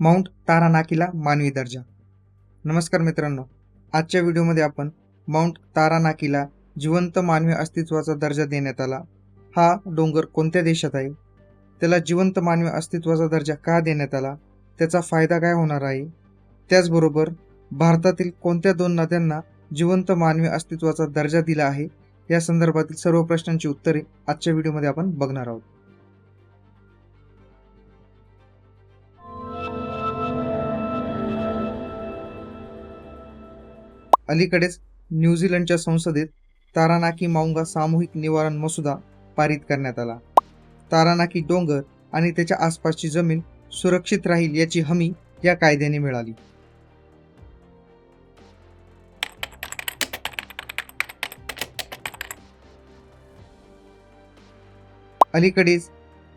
Mount तारानाकीला मानवी दर्जा. नमस्कार मित्रांनो आजच्या व्हिडिओमध्ये आपण माउंट तारानाकीला जिवंत मानवी अस्तित्वाचा दर्जा देण्यात आला. हा डोंगर कोणत्या देशात आहे? त्याला जिवंत मानवी अस्तित्वाचा दर्जा का देण्यात आला? त्याचा फायदा काय होणार आहे? त्याचबरोबर भारतातील कोणत्या दोन नद्यांना जिवंत मानवी अस्तित्वाचा दर्जा दिला आहे? या संदर्भातील सर्व प्रश्नांची उत्तरे आजच्या व्हिडिओमध्ये आपण बघणार आहोत. अलीकडेच न्यूझीलंडच्या संसदेत तारानाकी माऊंगा सामूहिक निवारण मसुदा पारित करण्यात आला. तारानाकी डोंगर आणि त्याच्या आसपासची जमीन सुरक्षित राहील याची हमी या कायद्याने मिळाली. अलीकडेच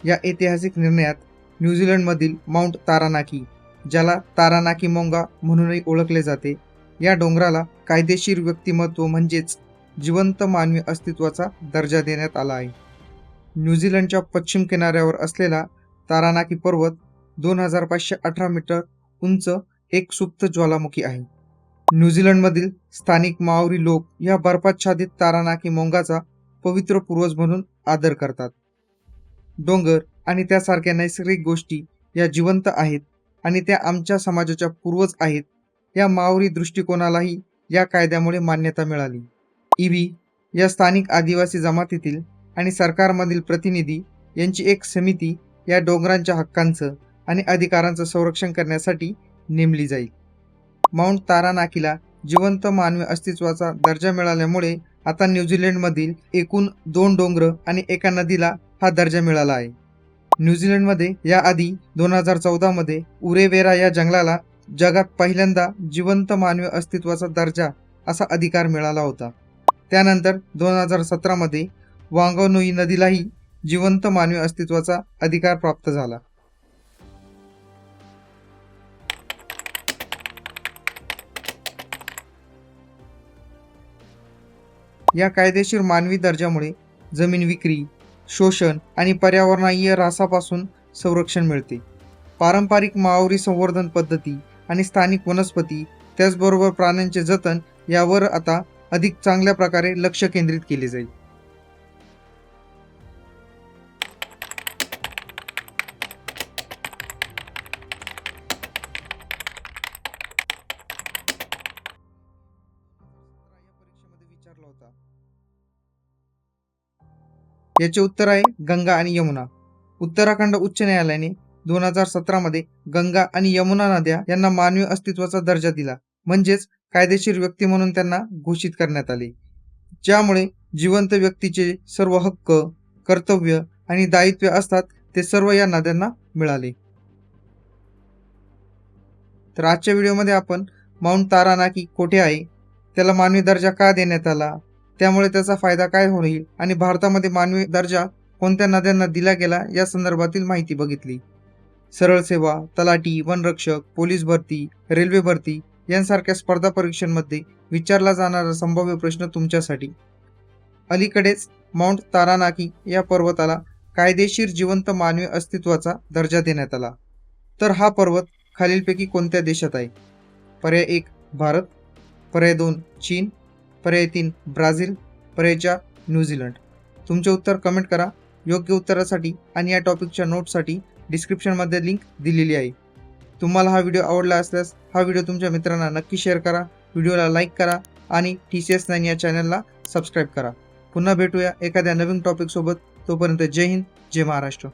या ऐतिहासिक निर्णयात न्यूझीलंडमधील माउंट तारानाकी ज्याला तारानाकी मोंगा म्हणूनही ओळखले जाते या डोंगराला कायदेशीर व्यक्तिमत्व म्हणजेच जिवंत मानवी अस्तित्वाचा दर्जा देण्यात आला आहे. न्यूझीलंडच्या पश्चिम किनाऱ्यावर असलेला तारानाकी पर्वत दोन हजार पाचशे अठरा मीटर उंच एक सुप्त ज्वालामुखी आहे. न्यूझीलंडमधील स्थानिक माओरी लोक या बर्फाच्छादित तारानाकी मोंगाचा पवित्र पूर्वज म्हणून आदर करतात. डोंगर आणि त्यासारख्या नैसर्गिक गोष्टी या जिवंत आहेत आणि त्या आमच्या समाजाच्या पूर्वज आहेत या मावरी दृष्टिकोनालाही या कायद्यामुळे मान्यता मिळाली. इव्ही या स्थानिक आदिवासी जमातीतील आणि सरकारमधील प्रतिनिधी यांची एक समिती या डोंगरांच्या हक्कांचं आणि अधिकारांचं संरक्षण करण्यासाठी नेमली जाईल. माउंट तारानाकीला जिवंत मानवी अस्तित्वाचा दर्जा मिळाल्यामुळे आता न्यूझीलंडमधील एकूण दोन डोंगर आणि एका नदीला हा दर्जा मिळाला आहे. न्यूझीलंडमध्ये याआधी दोन हजार चौदामध्ये उरेवेरा या जंगलाला जगात पहिल्यांदा जिवंत मानवी अस्तित्वाचा दर्जा असा अधिकार मिळाला होता. त्यानंतर दोन हजार सतरामध्ये वांगोनुई नदीलाही जिवंत मानवी अस्तित्वाचा अधिकार प्राप्त झाला. या कायदेशीर मानवी दर्जामुळे जमीन विक्री शोषण आणि पर्यावरणीय ऱ्हासापासून संरक्षण मिळते. पारंपरिक माओरी संवर्धन पद्धती आणि स्थानिक वनस्पती त्याचबरोबर प्राण्यांचे जतन यावर आता अधिक चांगल्या प्रकारे लक्ष केंद्रित केले जाईल. विचारला होता याचे उत्तर आहे गंगा आणि यमुना. उत्तराखंड उच्च न्यायालयाने दोन हजार सतरामध्ये गंगा आणि यमुना नद्या यांना मानवी अस्तित्वाचा दर्जा दिला. म्हणजेच कायदेशीर व्यक्ती म्हणून त्यांना घोषित करण्यात आले. ज्यामुळे जिवंत व्यक्तीचे सर्व हक्क कर्तव्य आणि दायित्व असतात ते सर्व या नद्यांना मिळाले. तर आजच्या व्हिडिओमध्ये आपण माउंट तारानाकी कोठे आहे? त्याला मानवी दर्जा का देण्यात आला? त्यामुळे त्याचा फायदा काय होईल? आणि भारतामध्ये मानवी दर्जा कोणत्या नद्यांना दिला गेला? या संदर्भातील माहिती बघितली. सरळ सेवा तलाठी वनरक्षक पोलीस भरती रेल्वे भरती यांसारख्या स्पर्धा परीक्षांमध्ये विचारला जाणारा संभाव्य प्रश्न तुमच्यासाठी. अलीकडेच माउंट तारानाकी या पर्वताला कायदेशीर जिवंत मानवी अस्तित्वाचा दर्जा देण्यात आला. तर हा पर्वत खालीलपैकी कोणत्या देशात आहे? पर्याय एक भारत. पर्याय दोन चीन. पर्याय तीन ब्राझील. पर्याय चार न्यूझीलंड. तुमचे उत्तर कमेंट करा. योग्य उत्तरासाठी आणि या टॉपिकच्या नोट्ससाठी डिस्क्रिप्शनमध्ये लिंक दिलेली आहे. तुम्हाला हा व्हिडिओ आवडला असल्यास हा व्हिडिओ तुमच्या मित्रांना नक्की शेअर करा व्हिडिओला लाईक करा आणि टी सी एस नाईन या चॅनलला सबस्क्राईब करा. पुन्हा भेटूया एखाद्या नवीन टॉपिकसोबत तोपर्यंत जय हिंद जय महाराष्ट्र.